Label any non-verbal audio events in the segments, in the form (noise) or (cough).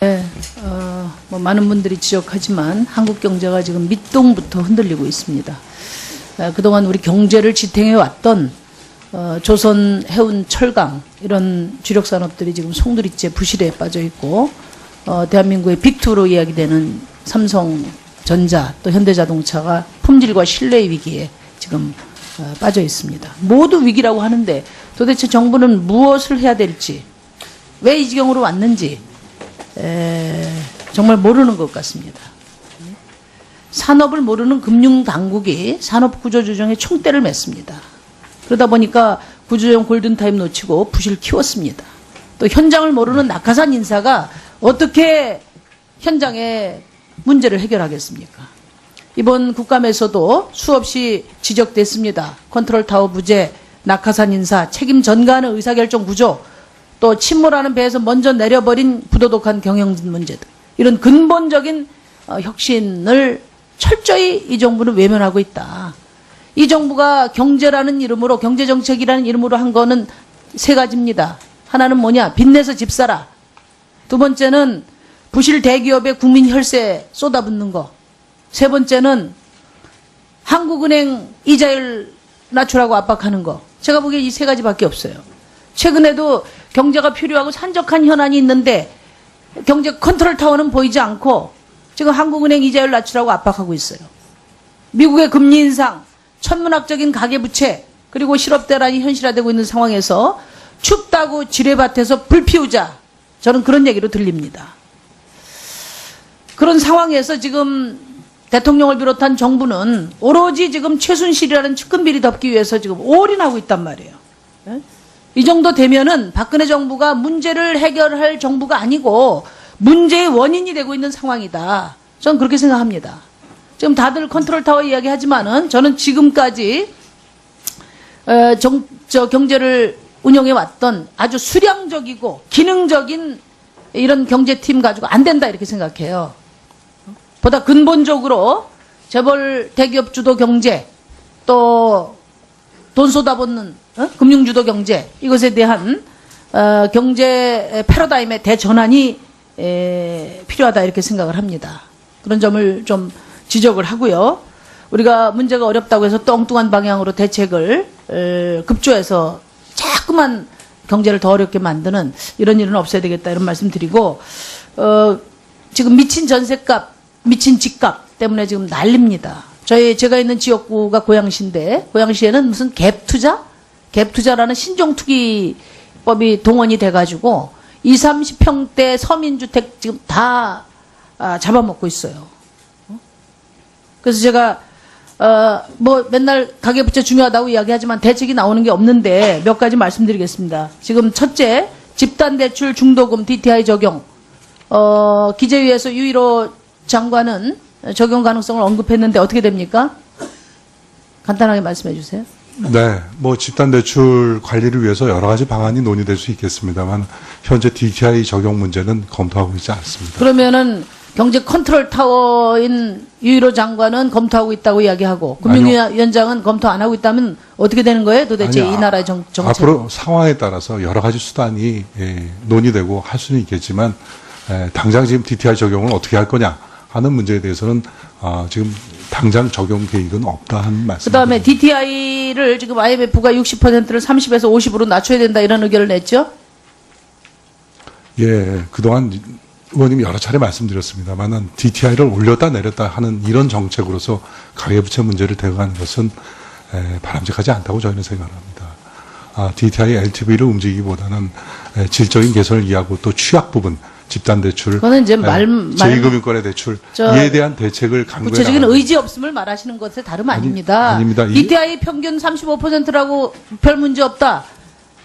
네, 어, 뭐 많은 분들이 지적하지만 한국 경제가 지금 밑동부터 흔들리고 있습니다. 어, 그동안 우리 경제를 지탱해 왔던 어, 조선, 해운, 철강 이런 주력 산업들이 지금 송두리째 부실에 빠져 있고 어, 대한민국의 빅투로 이야기되는 삼성전자 또 현대자동차가 품질과 신뢰의 위기에 지금 어, 빠져 있습니다. 모두 위기라고 하는데 도대체 정부는 무엇을 해야 될지 왜 이 지경으로 왔는지 에, 정말 모르는 것 같습니다. 산업을 모르는 금융 당국이 산업 구조 조정에 총대를 맸습니다. 그러다 보니까 구조조정 골든타임 놓치고 부실 키웠습니다. 또 현장을 모르는 낙하산 인사가 어떻게 현장의 문제를 해결하겠습니까? 이번 국감에서도 수없이 지적됐습니다. 컨트롤 타워 부재, 낙하산 인사, 책임 전가하는 의사결정 구조, 또 침몰하는 배에서 먼저 내려버린 부도덕한 경영 문제들 이런 근본적인 어, 혁신을 철저히 이 정부는 외면하고 있다. 이 정부가 경제라는 이름으로 경제정책이라는 이름으로 한 거는 세 가지입니다. 하나는 뭐냐? 빚내서 집 사라. 두 번째는 부실 대기업에 국민 혈세 쏟아붓는 거. 세 번째는 한국은행 이자율 낮추라고 압박하는 거. 제가 보기에 이 세 가지밖에 없어요. 최근에도 경제가 필요하고 산적한 현안이 있는데 경제 컨트롤 타워는 보이지 않고 지금 한국은행 이자율 낮추라고 압박하고 있어요. 미국의 금리 인상, 천문학적인 가계부채, 그리고 실업대란이 현실화되고 있는 상황에서 춥다고 지뢰밭에서 불 피우자. 저는 그런 얘기로 들립니다. 그런 상황에서 지금 대통령을 비롯한 정부는 오로지 지금 최순실이라는 측근비리 덮기 위해서 지금 올인하고 있단 말이에요. 예? 이 정도 되면은 박근혜 정부가 문제를 해결할 정부가 아니고 문제의 원인이 되고 있는 상황이다. 저는 그렇게 생각합니다. 지금 다들 컨트롤 타워 이야기 하지만은 저는 지금까지 어, 정, 저 경제를 운영해 왔던 아주 수량적이고 기능적인 이런 경제팀 가지고 안 된다 이렇게 생각해요. 보다 근본적으로 재벌 대기업 주도 경제 또 돈 쏟아붓는 어? 금융 주도 경제 이것에 대한 어, 경제 패러다임의 대전환이 에, 필요하다 이렇게 생각을 합니다. 그런 점을 좀 지적을 하고요. 우리가 문제가 어렵다고 해서 또 엉뚱한 방향으로 대책을 에, 급조해서 자꾸만 경제를 더 어렵게 만드는 이런 일은 없어야 되겠다 이런 말씀 드리고 어, 지금 미친 전세값, 미친 집값 때문에 지금 난립니다. 저희 제가 있는 지역구가 고양시인데 고양시에는 무슨 갭 투자, 갭 투자라는 신종 투기법이 동원이 돼가지고 2, 30평대 서민주택 지금 다 아, 잡아먹고 있어요. 어? 그래서 제가 어, 뭐 맨날 가계부채 중요하다고 이야기하지만 대책이 나오는 게 없는데 몇 가지 말씀드리겠습니다. 지금 첫째 집단대출 중도금 DTI 적용 어, 기재위에서 유일호 장관은 적용 가능성을 언급했는데 어떻게 됩니까? 간단하게 말씀해 주세요. 네, 뭐 집단 대출 관리를 위해서 여러 가지 방안이 논의될 수 있겠습니다만 현재 DTI 적용 문제는 검토하고 있지 않습니다. 그러면은 경제 컨트롤 타워인 유일호 장관은 검토하고 있다고 이야기하고 금융위원장은 검토 안 하고 있다면 어떻게 되는 거예요? 도대체 아니, 이 아- 나라의 정, 정책. 앞으로 상황에 따라서 여러 가지 수단이 예, 논의되고 할 수는 있겠지만 에, 당장 지금 DTI 적용을 어떻게 할 거냐 하는 문제에 대해서는 아, 지금 당장 적용 계획은 없다 하는 말씀. 그다음에 DTI를 지금 IMF가 60%를 30에서 50으로 낮춰야 된다 이런 의견을 냈죠. 예, 그동안 의원님이 여러 차례 말씀드렸습니다만은 DTI를 올렸다 내렸다 하는 이런 정책으로서 가계부채 문제를 대응하는 것은 에, 바람직하지 않다고 저희는 생각합니다. 아, DTI LTV를 움직이기보다는 에, 질적인 개선을 이해하고 또 취약 부분, 집단 대출, 그거는 이제 말- 말- 제2금융권의 대출 저- 이에 대한 대책을 강구해 구체적인 나가는 의지 없음을 말하시는 것에 다름 아니, 아닙니다. 아닙니다. 이- DTI 평균 35%라고 별 문제 없다.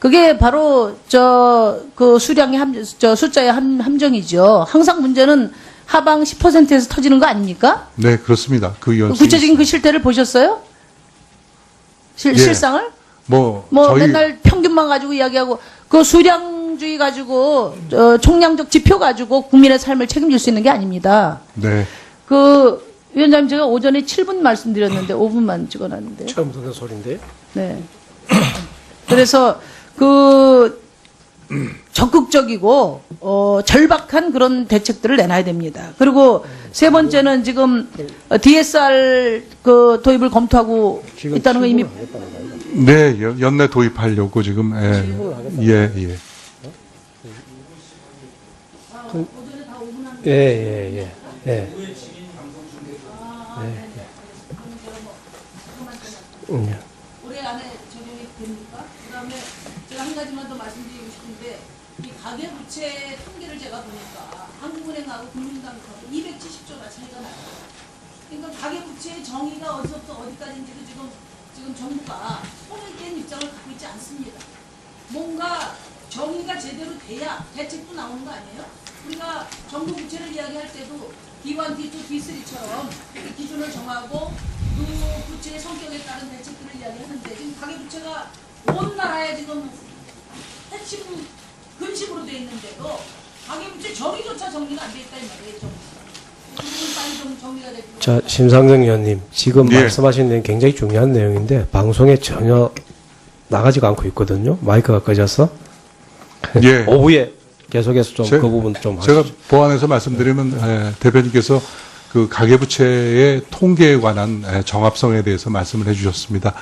그게 바로 저 그 수량의 함, 저 숫자의 함, 함정이죠. 항상 문제는 하방 10%에서 터지는 거 아닙니까? 네, 그렇습니다. 그 위원 구체적인 그 실태를 보셨어요? 실, 예. 실상을? 뭐, 뭐 저희 맨날 평균만 가지고 이야기하고 그 수량 주의 가지고 어, 총량적 지표 가지고 국민의 삶을 책임질 수 있는 게 아닙니다. 네, 그 위원장님 제가 오전에 7분 말씀드렸는데 5분만 찍어놨는데. 처음 듣는 소리인데. 네. 그래서 그 적극적이고 어, 절박한 그런 대책들을 내놔야 됩니다. 그리고 세 번째는 지금 어, DSR 그 도입을 검토하고 있다는 거 이미 네, 연- 연내 도입하려고 지금 예, 예, 예. 예, 예, 예. 예. 예. 음, 예. 올해 안에 적용이 됩니까? 그다음에 제가 한 가지만 더 말씀드리고 싶은데 이 가계 부채 통계를 제가 보니까 한국은행하고 국민당하고 270조나 차이가 나요. 그러니까 가계 부채의 정의가 어디서부터 어디까지인지도 지금 지금 정부가 뗀 입장을 갖고 있지 않습니다. 뭔가 정의가 제대로 돼야 대책도 나오는 거 아니에요? 우리가 정부 부채를 이야기할 때도 D1, D2, D3처럼 기준을 정하고 그 부채의 성격에 따른 대책들을 이야기하는데 지금 가계 부채가 온 나라에 지금 핵심 근심으로 돼 있는데도 가계 부채 정의조차 정리가 안 돼 있다 이 말이에요. 자, 심상정 의원님, 지금 예. 말씀하신 내용 굉장히 중요한 내용인데, 방송에 전혀 나가지가 않고 있거든요. 마이크가 꺼져서. 예. 오후에 계속해서 좀 제- 그 부분 좀 제가 하시죠. 보완해서 말씀드리면 에, 대표님께서 그 가계부채의 통계에 관한 에, 정합성에 대해서 말씀을 해주셨습니다.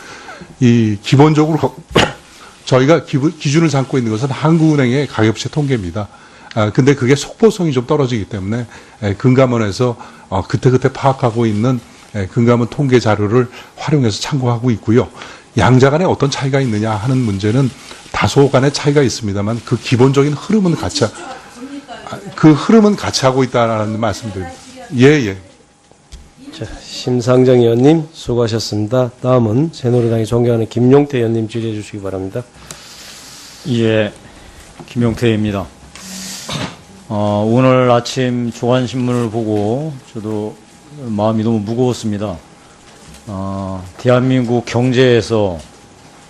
이 기본적으로 거- (coughs) 저희가 기부- 기준을 삼고 있는 것은 한국은행의 가계부채 통계입니다. 아, 근데 그게 속보성이 좀 떨어지기 때문에 에, 금감원에서 어, 그때그때 파악하고 있는 에, 금감원 통계 자료를 활용해서 참고하고 있고요. 양자 간에 어떤 차이가 있느냐 하는 문제는 다소 간의 차이가 있습니다만 그 기본적인 흐름은 같이 하- 아, 그 흐름은 같이 하고 있다라는 말씀드립니다. 예, 예. 자, 심상정 의원님, 수고하셨습니다. 다음은 새누리당이 존경하는 김용태 의원님 질의해 주시기 바랍니다. 예, 김용태입니다. 어, 오늘 아침 조간신문을 보고 저도 마음이 너무 무거웠습니다. 어, 대한민국 경제에서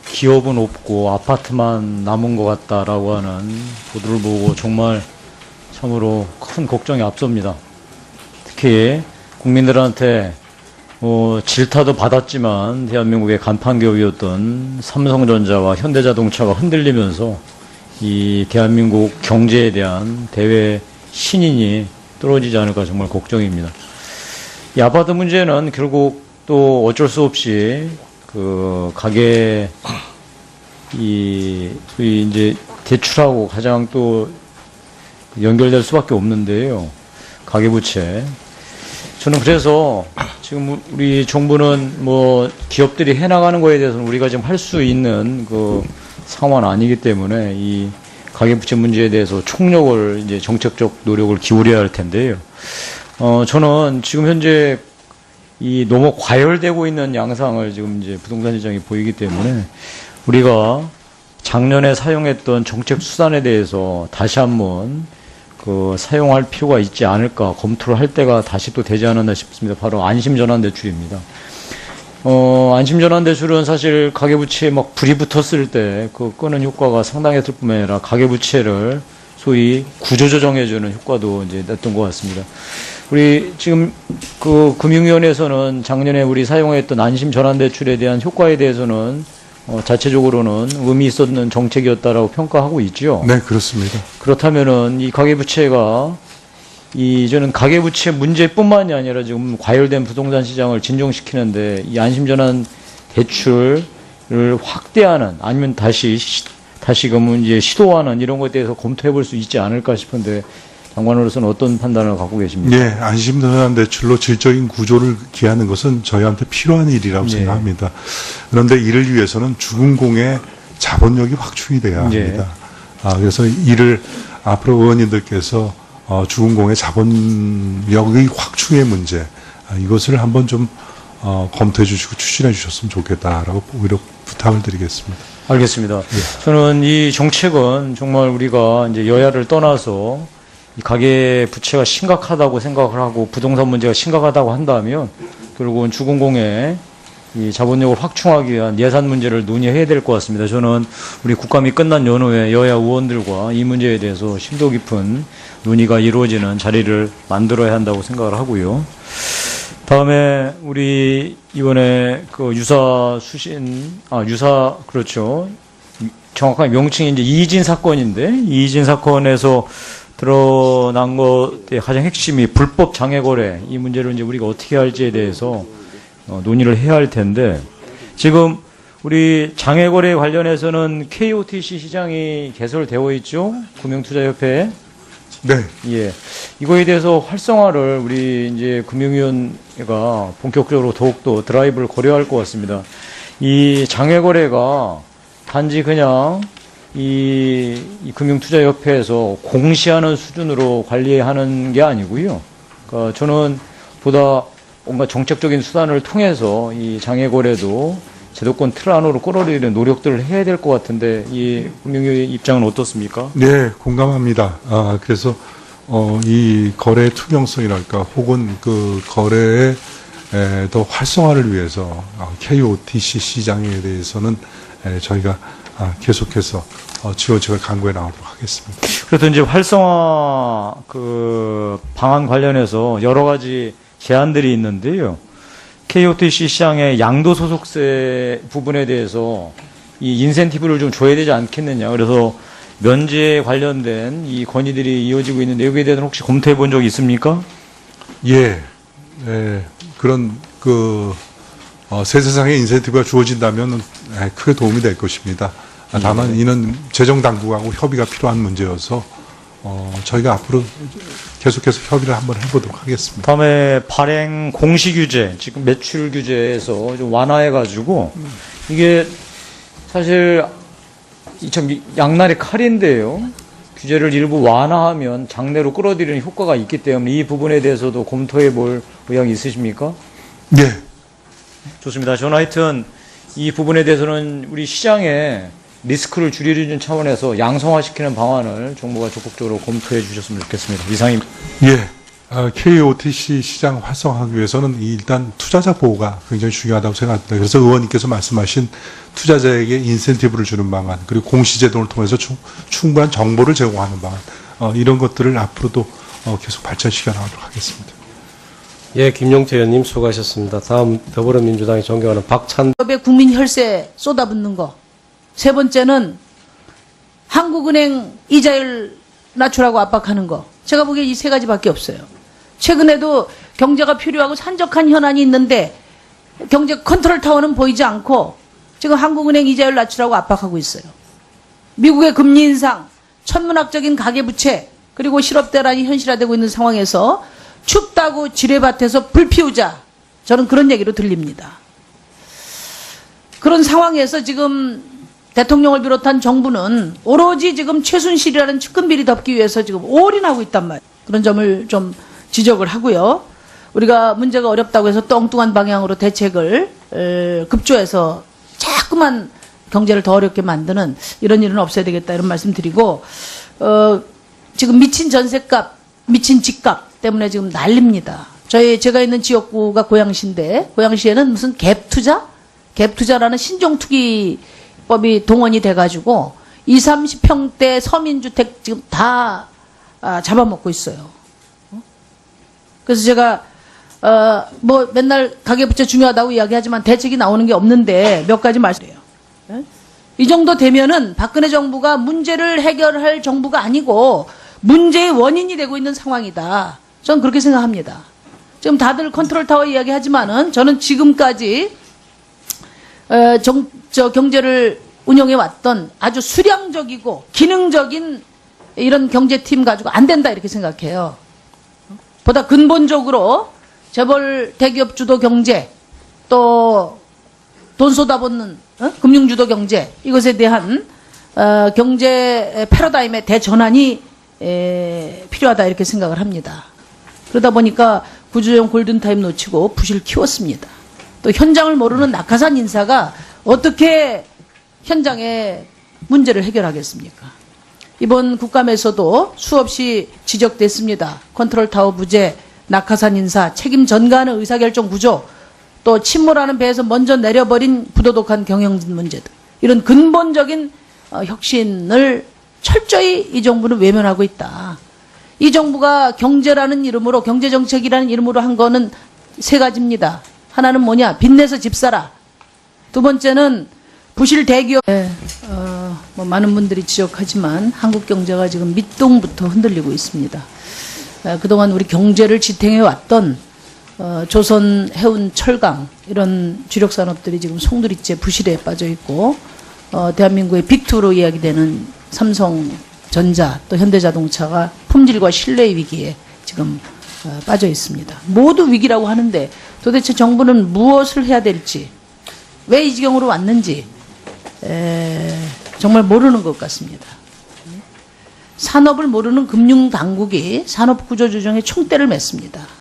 기업은 없고 아파트만 남은 것 같다라고 하는 보도를 보고 정말 참으로 큰 걱정이 앞섭니다. 특히 국민들한테 어, 질타도 받았지만 대한민국의 간판 기업이었던 삼성전자와 현대자동차가 흔들리면서 이 대한민국 경제에 대한 대외 신인이 떨어지지 않을까 정말 걱정입니다. 이 아파트 문제는 결국 또 어쩔 수 없이 그 가게 이 소위 이제 대출하고 가장 또 연결될 수밖에 없는데요. 가계부채. 저는 그래서 지금 우리 정부는 뭐 기업들이 해나가는 거에 대해서는 우리가 지금 할 수 있는 그 상황은 아니기 때문에 이 가계부채 문제에 대해서 총력을 이제 정책적 노력을 기울여야 할 텐데요. 어, 저는 지금 현재 이 너무 과열되고 있는 양상을 지금 이제 부동산 시장이 보이기 때문에 우리가 작년에 사용했던 정책 수단에 대해서 다시 한번 그 사용할 필요가 있지 않을까 검토를 할 때가 다시 또 되지 않았나 싶습니다. 바로 안심전환 대출입니다. 어, 안심전환 대출은 사실 가계부채에 막 불이 붙었을 때 그 끄는 효과가 상당했을 뿐만 아니라 가계부채를 소위 구조조정해주는 효과도 이제 냈던 것 같습니다. 우리 지금 그 금융위원회에서는 작년에 우리 사용했던 안심 전환 대출에 대한 효과에 대해서는 어, 자체적으로는 의미 있었는 정책이었다라고 평가하고 있죠. 네, 그렇습니다. 그렇다면은 이 가계부채가 이 저는 가계부채 문제뿐만이 아니라 지금 과열된 부동산 시장을 진정시키는데 이 안심전환 대출을 확대하는 아니면 다시 시, 다시금은 이제 시도하는 이런 것에 대해서 검토해 볼 수 있지 않을까 싶은데 장관으로서는 어떤 판단을 갖고 계십니까? 예, 안심전환 대출로 질적인 구조를 기하는 것은 저희한테 필요한 일이라고 예. 생각합니다. 그런데 이를 위해서는 주금공의 자본력이 확충이 돼야 예. 합니다. 아, 그래서 이를 앞으로 의원님들께서 어, 주금공의 자본력의 확충의 문제 아, 이것을 한번 좀 어, 검토해 주시고 추진해 주셨으면 좋겠다라고 오히려 부탁을 드리겠습니다. 알겠습니다. 저는 이 정책은 정말 우리가 이제 여야를 떠나서 이 가계 부채가 심각하다고 생각을 하고 부동산 문제가 심각하다고 한다면 결국은 주공공의 이 자본력을 확충하기 위한 예산 문제를 논의해야 될 것 같습니다. 저는 우리 국감이 끝난 연후에 여야 의원들과 이 문제에 대해서 심도 깊은 논의가 이루어지는 자리를 만들어야 한다고 생각을 하고요. 다음에 우리 이번에 그 유사 수신 아 유사 그렇죠 정확한 명칭이 이제 이진 사건인데 이진 사건에서 드러난 것의 가장 핵심이 불법 장애 거래 이 문제를 이제 우리가 어떻게 할지에 대해서 어, 논의를 해야 할 텐데 지금 우리 장애 거래 관련해서는 KOTC 시장이 개설되어 있죠 금융투자협회에 네. 예. 이거에 대해서 활성화를 우리 이제 금융위원회가 본격적으로 더욱더 드라이브를 고려할 것 같습니다. 이 장외거래가 단지 그냥 이, 이 금융투자협회에서 공시하는 수준으로 관리하는 게 아니고요. 그러니까 저는 보다 뭔가 정책적인 수단을 통해서 이 장외거래도 제도권 틀 안으로 끌어들이는 노력들을 해야 될 것 같은데 이 금융위 입장은 어떻습니까? 네, 공감합니다. 아, 그래서 어, 이 거래 투명성이랄까 혹은 그 거래의 에, 더 활성화를 위해서 아, KOTC 시장에 대해서는 에, 저희가 아, 계속해서 어, 지원책을 강구해 나가도록 하겠습니다. 그래서 이제 활성화 그 방안 관련해서 여러 가지 제안들이 있는데요. KOTC 시장의 양도 소속세 부분에 대해서 이 인센티브를 좀 줘야 되지 않겠느냐. 그래서 면제 관련된 이 건의들이 이어지고 있는데 여기에 대해서 혹시 검토해 본 적이 있습니까? 예, 예, 그런 그 어, 세세상의 인센티브가 주어진다면 에, 크게 도움이 될 것입니다. 아, 다만 이는 재정 당국하고 협의가 필요한 문제여서 어, 저희가 앞으로 계속해서 협의를 한번 해보도록 하겠습니다. 다음에 발행 공시 규제, 지금 매출 규제에서 좀 완화해 가지고 이게 사실 이참 양날의 칼인데요. 규제를 일부 완화하면 장래로 끌어들이는 효과가 있기 때문에 이 부분에 대해서도 검토해 볼 의향이 있으십니까? 예, 좋습니다. 저는 하여튼 이 부분에 대해서는 우리 시장에 리스크를 줄이는 차원에서 양성화시키는 방안을 정부가 적극적으로 검토해 주셨으면 좋겠습니다. 이상입니다. 예. 아, KOTC 시장 활성화하기 위해서는 이 일단 투자자 보호가 굉장히 중요하다고 생각합니다. 그래서 의원님께서 말씀하신 투자자에게 인센티브를 주는 방안, 그리고 공시제도를 통해서 충, 충분한 정보를 제공하는 방안, 어, 이런 것들을 앞으로도 어, 계속 발전시켜 나가도록 하겠습니다. 예, 김용태 의원님 수고하셨습니다. 다음 더불어민주당이 존경하는 박찬 국민 혈세 쏟아붓는 거. 세 번째는 한국은행 이자율 낮추라고 압박하는 거. 제가 보기에 이 세 가지밖에 없어요. 최근에도 경제가 필요하고 산적한 현안이 있는데 경제 컨트롤 타워는 보이지 않고 지금 한국은행 이자율 낮추라고 압박하고 있어요. 미국의 금리 인상, 천문학적인 가계부채, 그리고 실업대란이 현실화되고 있는 상황에서 춥다고 지뢰밭에서 불 피우자. 저는 그런 얘기로 들립니다. 그런 상황에서 지금 대통령을 비롯한 정부는 오로지 지금 최순실이라는 측근비리 덮기 위해서 지금 올인하고 있단 말이에요. 그런 점을 좀 지적을 하고요. 우리가 문제가 어렵다고 해서 또 엉뚱한 방향으로 대책을 에, 급조해서 자꾸만 경제를 더 어렵게 만드는 이런 일은 없어야 되겠다 이런 말씀 드리고 어, 지금 미친 전세값, 미친 집값 때문에 지금 난립니다. 저희 제가 있는 지역구가 고양시인데 고양시에는 무슨 갭 투자, 갭 투자라는 신종 투기 법이 동원이 돼가지고 2, 30평대 서민주택 지금 다 아, 잡아먹고 있어요. 어? 그래서 제가 어, 뭐 맨날 가계부채 중요하다고 이야기하지만 대책이 나오는 게 없는데 몇 가지 말씀드려요. 예? 이 정도 되면은 박근혜 정부가 문제를 해결할 정부가 아니고 문제의 원인이 되고 있는 상황이다. 저는 그렇게 생각합니다. 지금 다들 컨트롤 타워 이야기하지만은 저는 지금까지 어, 정, 저 경제를 운영해 왔던 아주 수량적이고 기능적인 이런 경제팀 가지고 안 된다 이렇게 생각해요. 보다 근본적으로 재벌 대기업 주도 경제 또 돈 쏟아붓는 어? 금융 주도 경제 이것에 대한 어, 경제 패러다임의 대전환이 에, 필요하다 이렇게 생각을 합니다. 그러다 보니까 구조형 골든타임 놓치고 부실 키웠습니다. 또 현장을 모르는 낙하산 인사가 어떻게 현장의 문제를 해결하겠습니까? 이번 국감에서도 수없이 지적됐습니다. 컨트롤 타워 부재, 낙하산 인사, 책임 전가하는 의사결정 구조, 또 침몰하는 배에서 먼저 내려버린 부도덕한 경영 문제들. 이런 근본적인 어, 혁신을 철저히 이 정부는 외면하고 있다. 이 정부가 경제라는 이름으로 경제정책이라는 이름으로 한 거는 세 가지입니다. 하나는 뭐냐? 빚내서 집 사라. 두 번째는 부실 대기업. 네, 어, 어, 뭐 많은 분들이 지적하지만 한국 경제가 지금 밑동부터 흔들리고 있습니다. 어, 그동안 우리 경제를 지탱해 왔던 어, 조선 해운 철강 이런 주력 산업들이 지금 송두리째 부실에 빠져 있고 어, 대한민국의 빅투로 이야기되는 삼성전자 또 현대자동차가 품질과 신뢰 위기에 지금 어, 빠져 있습니다. 모두 위기라고 하는데 도대체 정부는 무엇을 해야 될지 왜 이 지경으로 왔는지 에, 정말 모르는 것 같습니다. 산업을 모르는 금융 당국이 산업 구조 조정에 총대를 맸습니다.